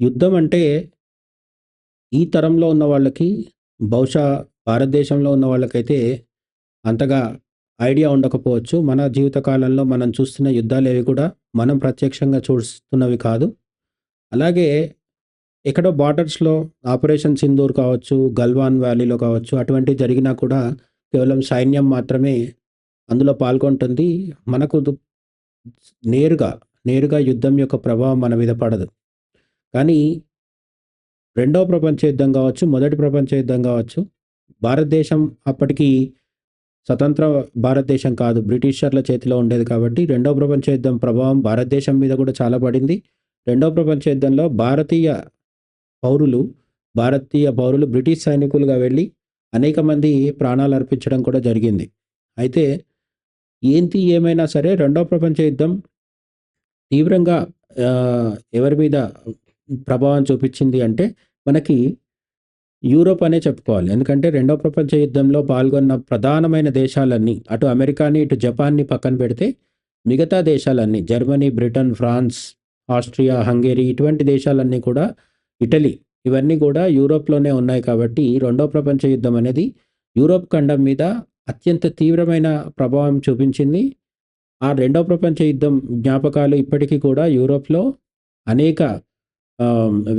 యుద్ధం అంటే ఈ తరంలో ఉన్న వాళ్ళకి బహుశా భారతదేశంలో ఉన్న వాళ్ళకైతే అంతగా ఐడియా ఉండకపోవచ్చు. మన జీవితకాలంలో మనం చూస్తున్న యుద్ధాలు ఏవి కూడా మనం ప్రత్యక్షంగా చూస్తున్నవి కాదు. అలాగే ఎక్కడో బార్డర్స్లో ఆపరేషన్ సింధూర్ కావచ్చు గల్వాన్ వ్యాలీలో కావచ్చు అటువంటివి జరిగినా కూడా కేవలం సైన్యం మాత్రమే అందులో పాల్గొంటుంది. మనకు నేరుగా నేరుగా యుద్ధం యొక్క ప్రభావం మన మీద పడదు. కానీ రెండవ ప్రపంచ యుద్ధం కావచ్చు మొదటి ప్రపంచ యుద్ధం కావచ్చు భారతదేశం అప్పటికి స్వతంత్ర భారతదేశం కాదు బ్రిటిషర్ల చేతిలో ఉండేది కాబట్టి రెండవ ప్రపంచ యుద్ధం ప్రభావం భారతదేశం మీద కూడా చాలా పడింది. రెండవ ప్రపంచ యుద్ధంలో భారతీయ పౌరులు భారతీయ పౌరులు బ్రిటిష్ సైనికులుగా వెళ్ళి అనేక మంది ప్రాణాలు అర్పించడం కూడా జరిగింది. అయితే ఏంటి ఏమైనా సరే రెండవ ప్రపంచ యుద్ధం తీవ్రంగా ఎవరి మీద ప్రభావం చూపించింది అంటే మనకి యూరోప్ అనే చెప్పుకోవాలి. ఎందుకంటే రెండవ ప్రపంచ యుద్ధంలో పాల్గొన్న ప్రధానమైన దేశాలన్నీ అటు అమెరికాని ఇటు జపాన్ని పక్కన పెడితే మిగతా దేశాలన్నీ Germany Britain France Austria Hungary ఇటువంటి దేశాలన్నీ కూడా ఇటలీ ఇవన్నీ కూడా యూరోప్లోనే ఉన్నాయి కాబట్టి రెండవ ప్రపంచ యుద్ధం అనేది యూరోప్ ఖండం మీద అత్యంత తీవ్రమైన ప్రభావం చూపించింది. ఆ రెండవ ప్రపంచ యుద్ధం జ్ఞాపకాలు ఇప్పటికీ కూడా యూరోప్లో అనేక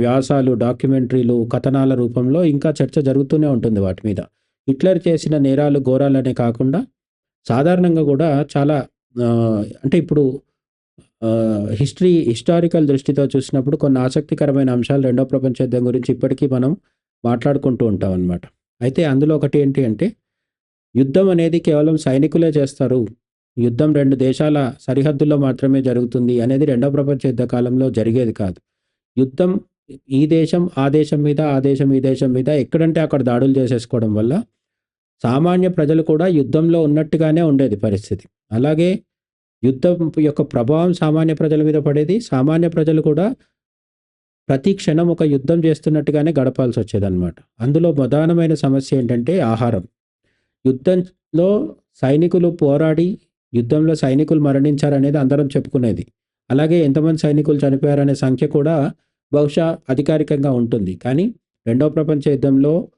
వ్యాసాలు డాక్యుమెంటరీలు కథనాల రూపంలో ఇంకా చర్చ జరుగుతూనే ఉంటుంది వాటి మీద. హిట్లర్ చేసిన నేరాలు ఘోరాలనే కాకుండా సాధారణంగా కూడా చాలా అంటే ఇప్పుడు హిస్టరీ హిస్టారికల్ దృష్టితో చూసినప్పుడు కొన్ని ఆసక్తికరమైన అంశాలు రెండవ ప్రపంచ యుద్ధం గురించి ఇప్పటికీ మనం మాట్లాడుకుంటూ ఉంటాం అన్నమాట అయితే అందులో ఒకటి ఏంటి అంటే యుద్ధం అనేది కేవలం సైనికులే చేస్తారు. యుద్ధం రెండు దేశాల సరిహద్దుల్లో మాత్రమే జరుగుతుంది అనేది రెండవ ప్రపంచ యుద్ధ కాలంలో జరిగేది కాదు. యుద్ధం ఈ దేశం ఆ దేశం మీద ఆ దేశం ఈ దేశం మీద ఎక్కడంటే అక్కడ దాడులు చేసేసుకోవడం వల్ల సామాన్య ప్రజలు కూడా యుద్ధంలో ఉన్నట్టుగానే ఉండేది పరిస్థితి. అలాగే యుద్ధం యొక్క ప్రభావం సామాన్య ప్రజల మీద పడేది. సామాన్య ప్రజలు కూడా ప్రతి క్షణం ఒక యుద్ధం చేస్తున్నట్టుగానే గడపాల్సి వచ్చేదన్నమాట. అందులో ప్రధానమైన సమస్య ఏంటంటే ఆహారం. యుద్ధంలో సైనికులు పోరాడి యుద్ధంలో సైనికులు మరణించారనేది అందరం చెప్పుకునేది. అలాగే ఎంతమంది సైనికులు చనిపోయారనే సంఖ్య కూడా బహుశా అధికారికంగా ఉంటుంది. కానీ రెండవ ప్రపంచ యుద్ధంలో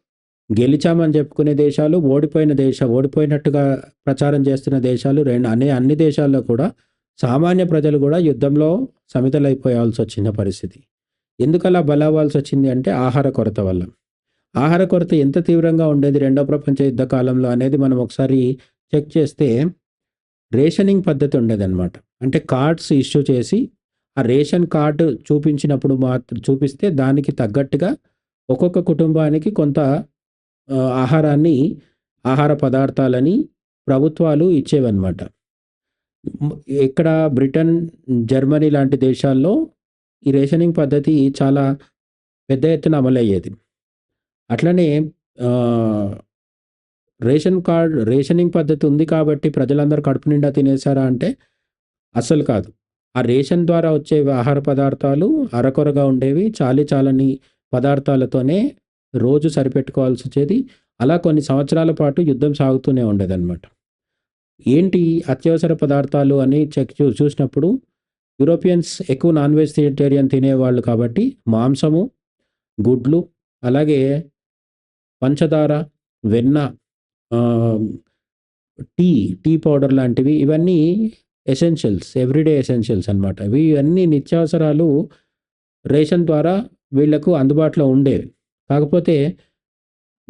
గెలిచామని చెప్పుకునే దేశాలు ఓడిపోయిన దేశ ఓడిపోయినట్టుగా ప్రచారం చేస్తున్న దేశాలు రెండు అనే అన్ని దేశాల్లో కూడా సామాన్య ప్రజలు కూడా యుద్ధంలో సమితలైపోయాల్సి వచ్చిన పరిస్థితి. ఎందుకు అలా బలవ్వాల్సి వచ్చింది అంటే ఆహార కొరత వల్ల. ఆహార కొరత ఎంత తీవ్రంగా ఉండేది రెండవ ప్రపంచ యుద్ధ కాలంలో అనేది మనం ఒకసారి చెక్ చేస్తే రేషనింగ్ పద్ధతి ఉండేదన్నమాట. అంటే కార్డ్స్ ఇష్యూ చేసి ఆ రేషన్ కార్డు చూపించినప్పుడు మాత్రం చూపిస్తే దానికి తగ్గట్టుగా ఒక్కొక్క కుటుంబానికి కొంత ఆహారాన్ని ఆహార పదార్థాలని ప్రభుత్వాలు ఇచ్చేవన్నమాట. ఇక్కడ బ్రిటన్ జర్మనీ లాంటి దేశాల్లో ఈ రేషనింగ్ పద్ధతి చాలా పెద్ద ఎత్తున అమలయ్యేది. అట్లనే రేషన్ కార్డ్ రేషనింగ్ పద్ధతి ఉంది కాబట్టి ప్రజలందరూ కడుపు నిండా తినేశారా అంటే అస్సలు కాదు. ఆ రేషన్ ద్వారా వచ్చే ఆహార పదార్థాలు అరకొరగా ఉండేవి. చాలి చాలని పదార్థాలతోనే రోజు సరిపెట్టుకోవాల్సి వచ్చేది అలా కొన్ని సంవత్సరాల పాటు యుద్ధం సాగుతూనే ఉండేదన్నమాట. ఏంటి అత్యవసర పదార్థాలు అని చెక్ చూ చూసినప్పుడు యూరోపియన్స్ ఎక్కువ నాన్ వెజిటేరియన్ తినేవాళ్ళు కాబట్టి మాంసము గుడ్లు అలాగే పంచదార వెన్న టీ టీ పౌడర్ లాంటివి ఇవన్నీ ఎసెన్షియల్స్ ఎవ్రీడే ఎసెన్షియల్స్ అనమాట ఇవి ఇవన్నీ నిత్యావసరాలు రేషన్ ద్వారా వీళ్ళకు అందుబాటులో ఉండేవి కాకపోతే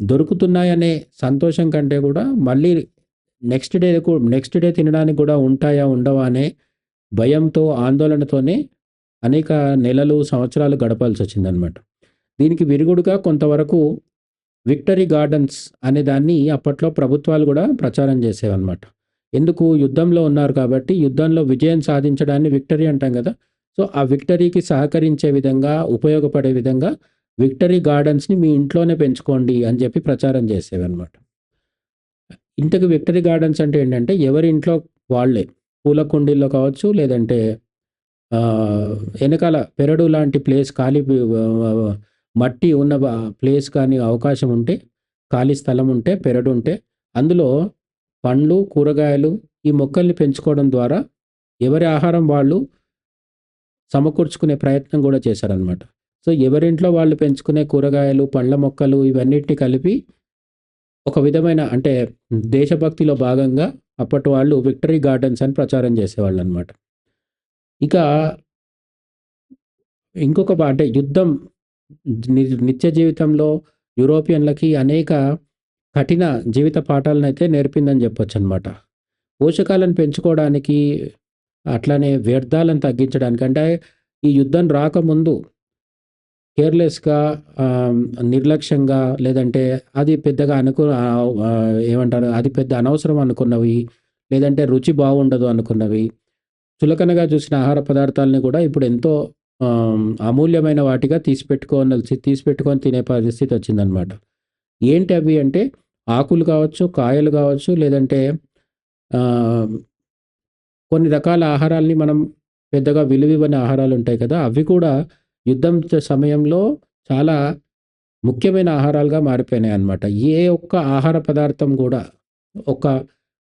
దొరుకుతున్నాయనే సంతోషం కంటే కూడా మళ్ళీ నెక్స్ట్ డే నెక్స్ట్ డే తినడానికి కూడా ఉంటాయా ఉండవా అనే భయంతో ఆందోళనతోనే అనేక నెలలు సంవత్సరాలు గడపాల్సి వచ్చిందనమాట దీనికి విరుగుడుగా కొంతవరకు విక్టరీ గార్డెన్స్ అనే దాన్ని అప్పట్లో ప్రభుత్వాలు కూడా ప్రచారం చేసేవన్నమాట. ఎందుకు యుద్ధంలో ఉన్నారు కాబట్టి యుద్ధంలో విజయం సాధించడాన్ని విక్టరీ అంటాం కదా. సో ఆ విక్టరీకి సహకరించే విధంగా ఉపయోగపడే విధంగా విక్టరీ గార్డెన్స్ని మీ ఇంట్లోనే పెంచుకోండి అని చెప్పి ప్రచారం చేసేవన్నమాట. ఇంతకు విక్టరీ గార్డెన్స్ అంటే ఏంటంటే ఎవరి ఇంట్లో వాళ్ళే. పూల కుండీల్లో కావచ్చు లేదంటే వెనకాల పెరడు లాంటి ప్లేస్ ఖాళీ మట్టి ఉన్న ప్లేస్ కానీ అవకాశం ఉంటే ఖాళీ స్థలం ఉంటే పెరడు ఉంటే అందులో పండ్లు కూరగాయలు ఈ మొక్కల్ని పెంచుకోవడం ద్వారా ఎవరి ఆహారం వాళ్ళు సమకూర్చుకునే ప్రయత్నం కూడా చేశారనమాట సో ఎవరింట్లో వాళ్ళు పెంచుకునే కూరగాయలు, పండ్ల మొక్కలు ఇవన్నిటిని కలిపి ఒక విధమైన అంటే దేశభక్తిలో భాగంగా అప్పటి వాళ్ళు విక్టరీ గార్డెన్స్ అని ప్రచారం చేసేవాళ్ళనమాట. ఇక ఇంకొక అంటే యుద్ధం నిత్య జీవితంలో యూరోపియన్‌లకి అనేక కఠిన జీవిత పాఠాలనైతే నేర్పిందని చెప్పొచ్చనమాట. పోషకాలను పెంచుకోవడానికి, అట్లానే వ్యర్థాలను తగ్గించడానికి అంటే ఈ యుద్ధం రాకముందు కేర్‌లెస్‌గా నిర్లక్ష్యంగా లేదంటే అది పెద్దగా అనుకు ఏమంటారు అది పెద్ద అనవసరం అనుకున్నవి, లేదంటే రుచి బాగుండదు అనుకున్నవి, చులకనగా చూసిన ఆహార పదార్థాలని కూడా ఇప్పుడు ఎంతో అమూల్యమైన వాటిగా తీసిపెట్టుకోవాల్సి తీసిపెట్టుకొని తినే పరిస్థితి వచ్చిందనమాట. ఏంటి అవి అంటే ఆకులు కావచ్చు, కాయలు కావచ్చు, లేదంటే కొన్ని రకాల ఆహారాల్ని మనం పెద్దగా విలువివ్వని ఆహారాలు ఉంటాయి కదా! అవి కూడా యుద్ధం సమయంలో చాలా ముఖ్యమైన ఆహారాలుగా మారిపోయినాయి అనమాట ఏ ఒక్క ఆహార పదార్థం కూడా ఒక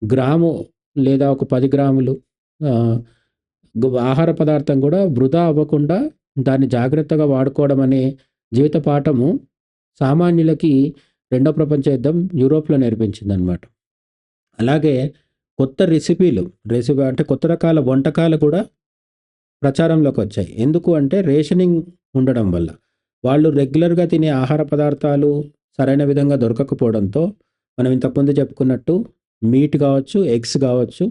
గ్రాము లేదా ఒక పది గ్రాములు ఆహార పదార్థం కూడా వృధా అవ్వకుండా దాన్ని జాగ్రత్తగా వాడుకోవడం అనే జీవిత పాఠము సామాన్యులకి రెండో ప్రపంచ యుద్ధం యూరోప్‌లో నేర్పించిందనమాట. అలాగే కొత్త రెసిపీలు, రెసిపీ అంటే కొత్త రకాల వంటకాలు కూడా ప్రచారంలోకి వచ్చాయి ఎందుకు అంటే రేషనింగ్ ఉండడం వల్ల. వాళ్ళు రెగ్యులర్‌గా తినే ఆహార పదార్థాలు సరైన విధంగా దొరకకపోవడంతో మనం ఇంతకుముందు చెప్పుకున్నట్టు మీట్ కావచ్చు, ఎగ్స్ కావచ్చు,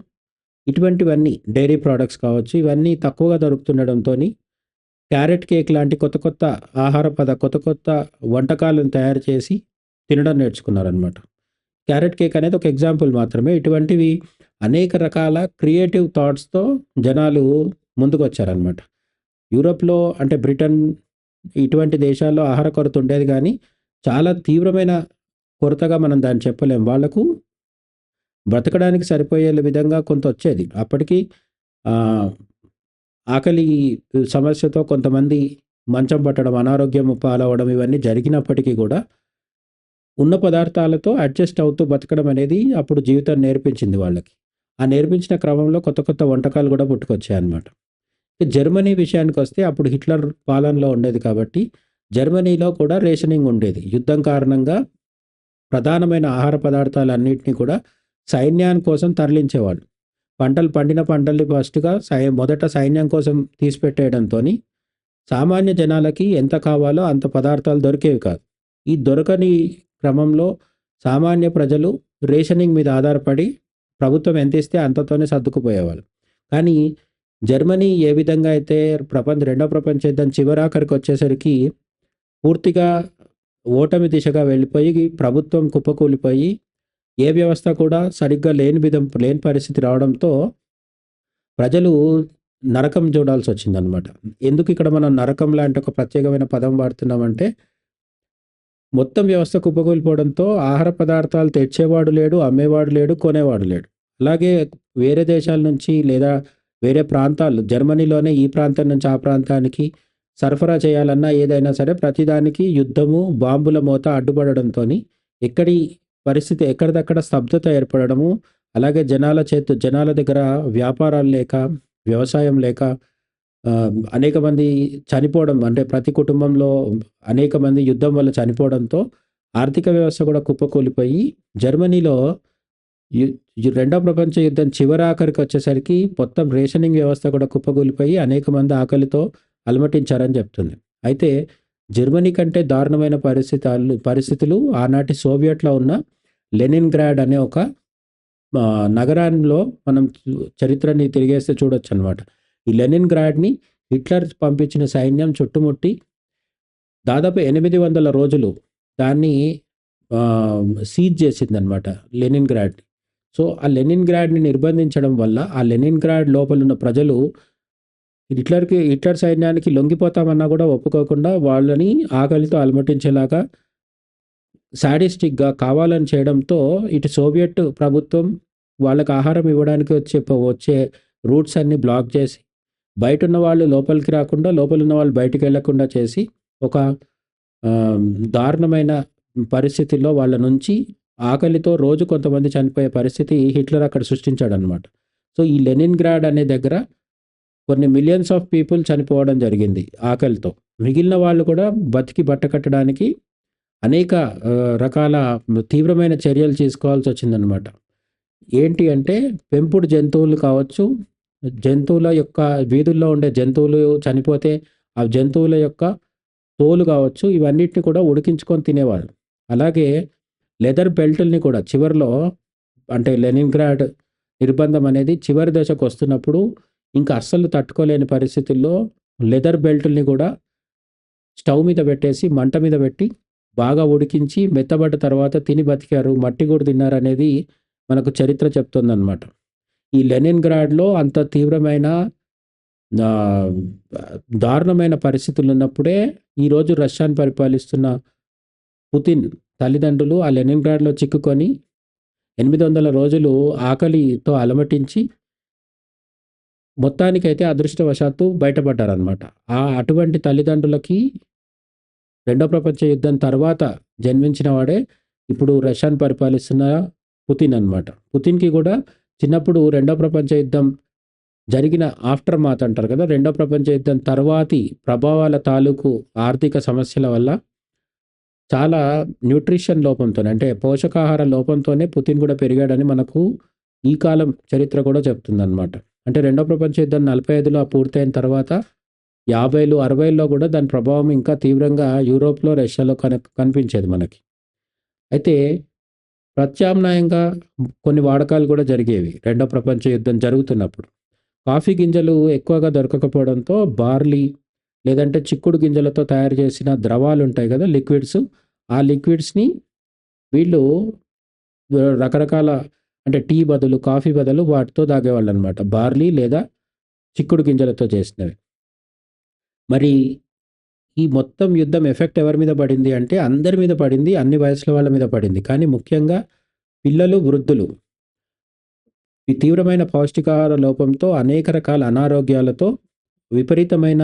ఇటువంటివన్నీ డైరీ ప్రొడక్ట్స్ కావచ్చు, ఇవన్నీ తక్కువగా దొరుకుతుండడంతోని క్యారెట్ కేక్ లాంటి కొత్త కొత్త ఆహార పద కొత్త కొత్త వంటకాలను తయారు చేసి తినడం నేర్చుకున్నారనమాట. క్యారెట్ కేక్ అనేది ఒక ఎగ్జాంపుల్ మాత్రమే. ఇటువంటివి అనేక రకాల క్రియేటివ్ థాట్స్‌తో జనాలు ముందుకు వచ్చారనమాట యూరోప్‌లో అంటే బ్రిటన్ ఇటువంటి దేశాల్లో ఆహార కొరత ఉండేది కానీ చాలా తీవ్రమైన కొరతగా మనం దాన్ని చెప్పలేం. వాళ్ళకు బ్రతకడానికి సరిపోయే విధంగా కొంతొచ్చేది. అప్పటికి ఆకలి సమస్యతో కొంతమంది మంచం పట్టడం, అనారోగ్యం పాలవడం ఇవన్నీ జరిగినప్పటికీ కూడా ఉన్న పదార్థాలతో అడ్జస్ట్ అవుతూ బతకడం అనేది అప్పుడు జీవితం నేర్పించింది వాళ్ళకి. ఆ నేర్పించిన క్రమంలో కొత్త కొత్త వంటకాలు కూడా పుట్టుకొచ్చాయి అనమాట జర్మనీ విషయానికి వస్తే అప్పుడు హిట్లర్ పాలనలో ఉండేది కాబట్టి జర్మనీలో కూడా రేషనింగ్ ఉండేది. యుద్ధం కారణంగా ప్రధానమైన ఆహార పదార్థాలన్నిటిని కూడా సైన్యాని కోసం తరలించేవాళ్ళు. పంటలు పండిన పంటల్ని ఫస్ట్‌గా సై మొదట సైన్యం కోసం తీసిపెట్టేయడంతో సామాన్య జనాలకి ఎంత కావాలో అంత పదార్థాలు దొరికేవి కాదు. ఈ దొరకని క్రమంలో సామాన్య ప్రజలు రేషనింగ్ మీద ఆధారపడి ప్రభుత్వం ఎంత ఇస్తే అంతతోనే సర్దుకుపోయేవాళ్ళు. కానీ జర్మనీ ఏ విధంగా అయితే ప్రపంచ రెండో ప్రపంచ యుద్ధం చివరాఖరికొచ్చేసరికి పూర్తిగా ఓటమి దిశగా వెళ్ళిపోయి ప్రభుత్వం కుప్పకూలిపోయి ఏ వ్యవస్థ కూడా సరిగ్గా లేని విధం లేని పరిస్థితి రావడంతో ప్రజలు నరకం చూడాల్సి వచ్చిందనమాట ఎందుకు ఇక్కడ మనం నరకం లాంటి ఒక ప్రత్యేకమైన పదం వాడుతున్నామంటే మొత్తం వ్యవస్థ కుప్పకూలిపోవడంతో ఆహార పదార్థాలు తెచ్చేవాడు లేడు, అమ్మేవాడు లేడు, కొనేవాడు లేడు. అలాగే వేరే దేశాల నుంచి లేదా వేరే ప్రాంతాలు జర్మనీలోనే ఈ ప్రాంతం నుంచి ఆ ప్రాంతానికి సరఫరా చేయాలన్నా ఏదైనా సరే ప్రతిదానికి యుద్ధము, బాంబుల మోత అడ్డుపడడంతోని ఎక్కడి పరిస్థితి ఎక్కడిదక్కడ స్తబ్దత ఏర్పడడము, అలాగే జనాల చేతు జనాల దగ్గర వ్యాపారాలు లేక, వ్యవసాయం లేక అనేక మంది చనిపోవడం అంటే ప్రతి కుటుంబంలో అనేక మంది యుద్ధం వల్ల చనిపోవడంతో ఆర్థిక వ్యవస్థ కూడా కుప్పకూలిపోయి జర్మనీలో రెండో ప్రపంచ యుద్ధం చివరాఖరికొచ్చేసరికి మొత్తం రేషనింగ్ వ్యవస్థ కూడా కుప్పకూలిపోయి అనేక మంది ఆకలితో అలమటించారని చెప్తుంది. అయితే జర్మనీ కంటే దారుణమైన పరిస్థితులు పరిస్థితులు ఆనాటి సోవియట్‌లో ఉన్న లెనిన్ గ్రాడ్ అనే ఒక నగరంలో మనం చరిత్రని తిరిగేస్తే చూడొచ్చనమాట. ఈ లెనిన్ గ్రాడ్ని హిట్లర్ పంపించిన సైన్యం చుట్టుముట్టి దాదాపు 800 రోజులు దాన్ని సీజ్ చేసిందనమాట లెనిన్‌గ్రాడ్‌ని. సో, ఆ లెనిన్ గ్రాడ్ని నిర్బంధించడం వల్ల ఆ లెనిన్ గ్రాడ్ లోపల ఉన్న ప్రజలు హిట్లర్‌కి హిట్లర్ సైన్యానికి లొంగిపోతామన్నా కూడా ఒప్పుకోకుండా వాళ్ళని ఆకలితో అలమటించేలాగా సాడిస్టిక్‌గా కావాలని చేయడంతో ఇటు సోవియట్ ప్రభుత్వం వాళ్ళకి ఆహారం ఇవ్వడానికి వచ్చే వచ్చే రూట్స్ అన్ని బ్లాక్ చేసి, బయటున్న వాళ్ళు లోపలికి రాకుండా, లోపల ఉన్న వాళ్ళు బయటికెళ్ళకుండా చేసి ఒక దారుణమైన పరిస్థితుల్లో వాళ్ళ నుంచి ఆకలితో రోజు కొంతమంది చనిపోయే పరిస్థితి హిట్లర్ అక్కడ సృష్టించాడనమాట. సో, ఈ లెనిన్ గ్రాడ్ అనే దగ్గర కొన్ని మిలియన్స్ ఆఫ్ పీపుల్ చనిపోవడం జరిగింది ఆకలితో. మిగిలిన వాళ్ళు కూడా బతికి బట్ట కట్టడానికి అనేక రకాల తీవ్రమైన చర్యలు తీసుకోవాల్సి వచ్చిందనమాట. ఏంటి అంటే పెంపుడు జంతువులు కావచ్చు, జంతువుల యొక్క వీధుల్లో ఉండే జంతువులు చనిపోతే ఆ జంతువుల యొక్క తోలు కావచ్చు, ఇవన్నిటిని కూడా ఉడికించుకొని తినేవాళ్ళు. అలాగే లెదర్ బెల్టుల్ని కూడా చివరిలో అంటే లెనిన్‌గ్రాడ్ నిర్బంధం అనేది చివరి దశకు వస్తున్నప్పుడు ఇంకా అస్సలు తట్టుకోలేని పరిస్థితుల్లో లెదర్ బెల్టుల్ని కూడా స్టవ్ మీద పెట్టేసి, మంట మీద పెట్టి బాగా ఉడికించి మెత్తబడ్డ తర్వాత తిని బతికారు. మట్టి కూడా తిన్నారనేది మనకు చరిత్ర చెప్తుందనమాట. ఈ లెనిన్ గ్రాడ్లో అంత తీవ్రమైన దారుణమైన పరిస్థితులు ఉన్నప్పుడే ఈరోజు రష్యాను పరిపాలిస్తున్న పుతిన్ తల్లిదండ్రులు ఆ లెనిన్ గ్రాడ్లో చిక్కుకొని 800 రోజులు ఆకలితో అలమటించి మొత్తానికైతే అదృష్టవశాత్తు బయటపడ్డారనమాట. ఆ అటువంటి తల్లిదండ్రులకి రెండో ప్రపంచ యుద్ధం తర్వాత జన్మించిన వాడే ఇప్పుడు రష్యాను పరిపాలిస్తున్న పుతిన్ అనమాట. పుతిన్‌కి కూడా చిన్నప్పుడు రెండో ప్రపంచ యుద్ధం జరిగిన ఆఫ్టర్ మాత్ అంటారు కదా! రెండో ప్రపంచ యుద్ధం తర్వాతి ప్రభావాల తాలూకు ఆర్థిక సమస్యల వల్ల చాలా న్యూట్రిషన్ లోపంతోనే అంటే పోషకాహార లోపంతోనే పుతిన్ కూడా పెరిగాడని మనకు ఈ కాలం చరిత్ర కూడా చెప్తుందనమాట. అంటే రెండో ప్రపంచ యుద్ధం 45లో పూర్తయిన తర్వాత 50లు, 60ల్లో కూడా దాని ప్రభావం ఇంకా తీవ్రంగా యూరోప్‌లో, రష్యాలో కన కనిపించేది మనకి. అయితే ప్రత్యామ్నాయంగా కొన్ని వాడకాలు కూడా జరిగేవి. రెండో ప్రపంచ యుద్ధం జరుగుతున్నప్పుడు. కాఫీ గింజలు ఎక్కువగా దొరకకపోవడంతో బార్లీ లేదంటే చిక్కుడు గింజలతో తయారు చేసిన ద్రవాలు ఉంటాయి కదా! లిక్విడ్స్. ఆ లిక్విడ్స్‌ని వీళ్ళు రకరకాల అంటే టీ బదులు, కాఫీ బదులు వాటితో తాగేవాళ్ళు అనమాట బార్లీ లేదా చిక్కుడు గింజలతో చేసినవి. మరి ఈ మొత్తం యుద్ధం ఎఫెక్ట్ ఎవరి మీద పడింది అంటే అందరి మీద పడింది. అన్ని వయసుల వాళ్ళ మీద పడింది. కానీ ముఖ్యంగా పిల్లలు, వృద్ధులు ఈ తీవ్రమైన పౌష్టికాహార లోపంతో అనేక రకాల అనారోగ్యాలతో విపరీతమైన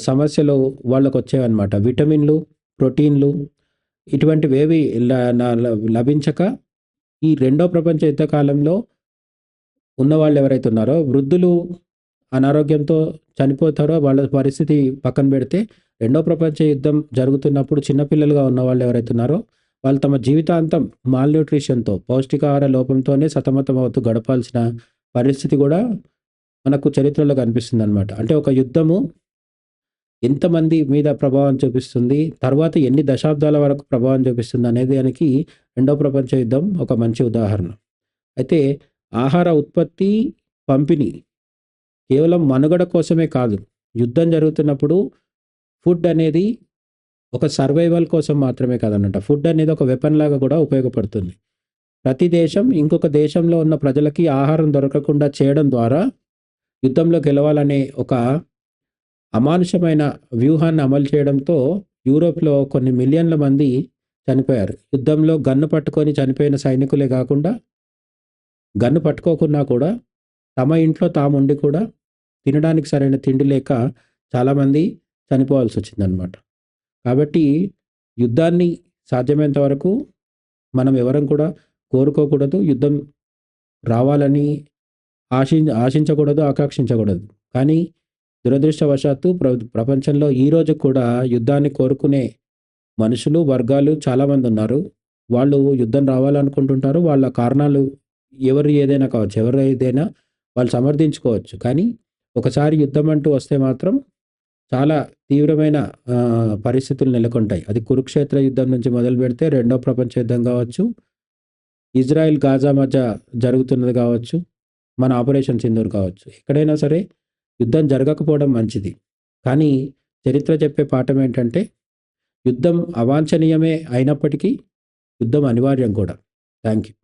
సమస్యలు వాళ్ళకు వాళ్ళకొచ్చేవన్నమాట. విటమిన్‌లు, ప్రోటీన్‌లు ఇటువంటివేవి లభించక ఈ రెండో ప్రపంచ యుద్ధకాలంలో ఉన్న ఉన్నవాళ్ళు ఎవరైతే ఉన్నారో వృద్ధులు అనారోగ్యంతో చనిపోతారో వాళ్ళ పరిస్థితి పక్కన పెడితే రెండో ప్రపంచ యుద్ధం జరుగుతున్నప్పుడు చిన్నపిల్లలుగా ఉన్న వాళ్ళు ఎవరైతే ఉన్నారో వాళ్ళు తమ జీవితాంతం మాల్‌న్యూట్రిషన్‌తో పౌష్టికాహార లోపంతోనే సతమతమవుతూ గడపాల్సిన పరిస్థితి కూడా మనకు చరిత్రలో కనిపిస్తుంది అనమాట అంటే ఒక యుద్ధము ఎంతమంది మీద ప్రభావం చూపిస్తుంది, తర్వాత ఎన్ని దశాబ్దాల వరకు ప్రభావం చూపిస్తుంది అనేది దానికి రెండో ప్రపంచ యుద్ధం ఒక మంచి ఉదాహరణ. అయితే ఆహార ఉత్పత్తి, పంపిణీ కేవలం మనుగడ కోసమే కాదు. యుద్ధం జరుగుతున్నప్పుడు ఫుడ్ అనేది ఒక సర్వైవల్ కోసం మాత్రమే కాదనమాట. ఫుడ్ అనేది ఒక వెపన్ లాగా కూడా ఉపయోగపడుతుంది. ప్రతి దేశం ఇంకొక దేశంలో ఉన్న ప్రజలకి ఆహారం దొరకకుండా చేయడం ద్వారా యుద్ధంలో గెలవాలనే ఒక అమానుషమైన వ్యూహాన్ని అమలు చేయడంతో యూరోప్‌లో కొన్ని మిలియన్ల మంది చనిపోయారు. యుద్ధంలో గన్ను పట్టుకొని చనిపోయిన సైనికులే కాకుండా గన్ను పట్టుకోకున్నా కూడా తమ ఇంట్లో తాముండి కూడా తినడానికి సరైన తిండి లేక చాలామంది చనిపోవాల్సి వచ్చిందనమాట కాబట్టి యుద్ధాన్ని సాధ్యమైనంత వరకు మనం ఎవరం కూడా కోరుకోకూడదు. యుద్ధం రావాలని ఆశి ఆశించకూడదు, ఆకాంక్షించకూడదు. కానీ దురదృష్టవశాత్తు ప్ర ప్రపంచంలో ఈరోజు కూడా యుద్ధాన్ని కోరుకునే మనుషులు, వర్గాలు చాలామంది ఉన్నారు వాళ్ళు యుద్ధం రావాలనుకుంటుంటారు. వాళ్ళ కారణాలు ఎవరు ఏదైనా కావచ్చు. ఎవరు ఏదైనా వాళ్ళు సమర్థించుకోవచ్చు. కానీ ఒకసారి యుద్ధం అంటూ వస్తే మాత్రం చాలా తీవ్రమైన పరిస్థితులు నెలకొంటాయి. అది కురుక్షేత్ర యుద్ధం నుంచి మొదలు పెడితే రెండో ప్రపంచ యుద్ధం కావచ్చు, ఇజ్రాయెల్, గాజా మధ్య జరుగుతున్నది కావచ్చు, మన ఆపరేషన్ సింధూర్ కావచ్చు. ఎక్కడైనా సరే యుద్ధం జరగకపోవడం మంచిది. కానీ చరిత్ర చెప్పే పాఠం ఏంటంటే యుద్ధం అవాంఛనీయమే అయినప్పటికీ యుద్ధం అనివార్యం కూడా. Thank you.